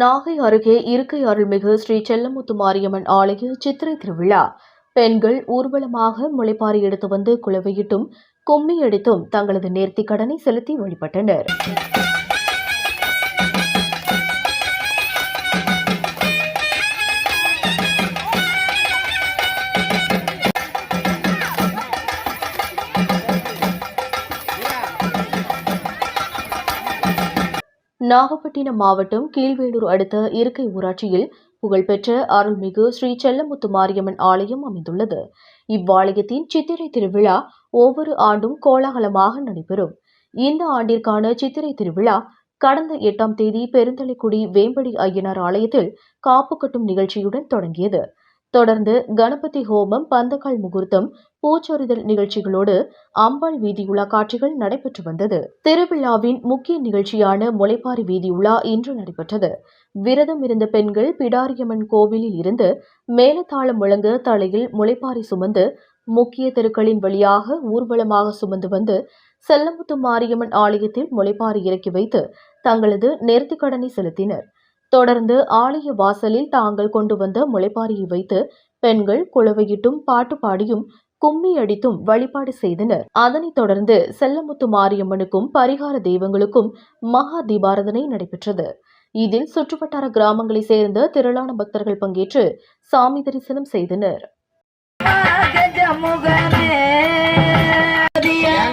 நாகை அருகே இருக்கை அருள்மிகு ஸ்ரீ செல்லமுத்து மாரியம்மன் ஆலய சித்திரை திருவிழா. பெண்கள் ஊர்வலமாக முளைப்பாரி எடுத்து வந்து குளவையிட்டும் கும்மியடித்தும் தங்களது நேர்த்திக் கடனை செலுத்தி வழிபட்டனர். நாகப்பட்டினம் மாவட்டம் கீழ்வேலூர் அடுத்த இருக்கை ஊராட்சியில் புகழ்பெற்ற அருள்மிகு ஸ்ரீ செல்லமுத்து மாரியம்மன் ஆலயம் அமைந்துள்ளது. இவ்வாலயத்தின் சித்திரை திருவிழா ஒவ்வொரு ஆண்டும் கோலாகலமாக நடைபெறும். இந்த ஆண்டிற்கான சித்திரை திருவிழா கடந்த எட்டாம் தேதி பெருந்தலைக்குடி வேம்படி ஐயனார் ஆலயத்தில் காப்பு கட்டும் நிகழ்ச்சியுடன் தொடங்கியது. தொடர்ந்து கணபதி ஹோமம் பந்தக்கால் முகூர்த்தம் பூச்சொரிதல் நிகழ்ச்சிகளோடு அம்பாள் வீதியுலா காட்சிகள் நடைபெற்று வந்தது. திருவிழாவின் முக்கிய நிகழ்ச்சியான முளைப்பாரி வீதியுலா இன்று நடைபெற்றது. விரதம் இருந்த பெண்கள் பிடாரியம்மன் கோவிலில் இருந்து மேலதாளம் முழங்க தலையில் முளைப்பாரி சுமந்து முக்கிய தெருக்களின் வழியாக ஊர்வலமாக சுமந்து வந்து செல்லமுத்து மாரியம்மன் ஆலயத்தில் முளைப்பாரி இறக்கி வைத்து தங்களது நேர்த்திக்கடனை செலுத்தினர். தொடர்ந்து ஆலய வாசலில் தாங்கள் கொண்டு வந்த முளைப்பாரியை வைத்து பெண்கள் குழவையிட்டும் பாட்டு பாடியும் கும்மி அடித்தும் வழிபாடு செய்தனர். அதனைத் தொடர்ந்து செல்லமுத்து மாரியம்மனுக்கும் பரிகார தெய்வங்களுக்கும் மகா தீபாரதனை நடைபெற்றது. இதில் சுற்றுவட்டார கிராமங்களைச் சேர்ந்த திரளான பக்தர்கள் பங்கேற்று சாமி தரிசனம் செய்தனர்.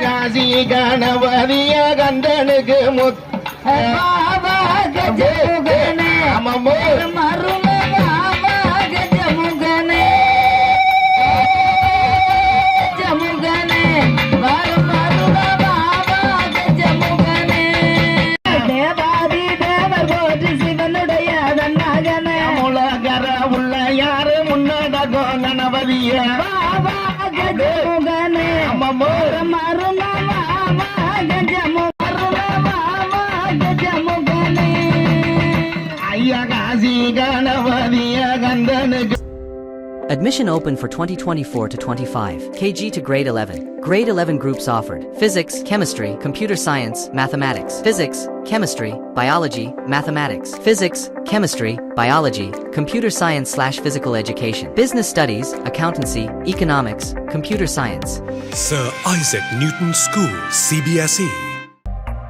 காசி கண்டனுக்கு முத் ஆமாமோ. தேவாதி தேவர் போற்றி Admission open for 2024 to 25. KG to grade 11. Grade 11 groups offered. Physics, chemistry, computer science, mathematics. Physics, chemistry, biology, mathematics. Physics, chemistry, biology, computer science slash physical education. Business studies, accountancy, economics, computer science. Sir Isaac Newton School, CBSE.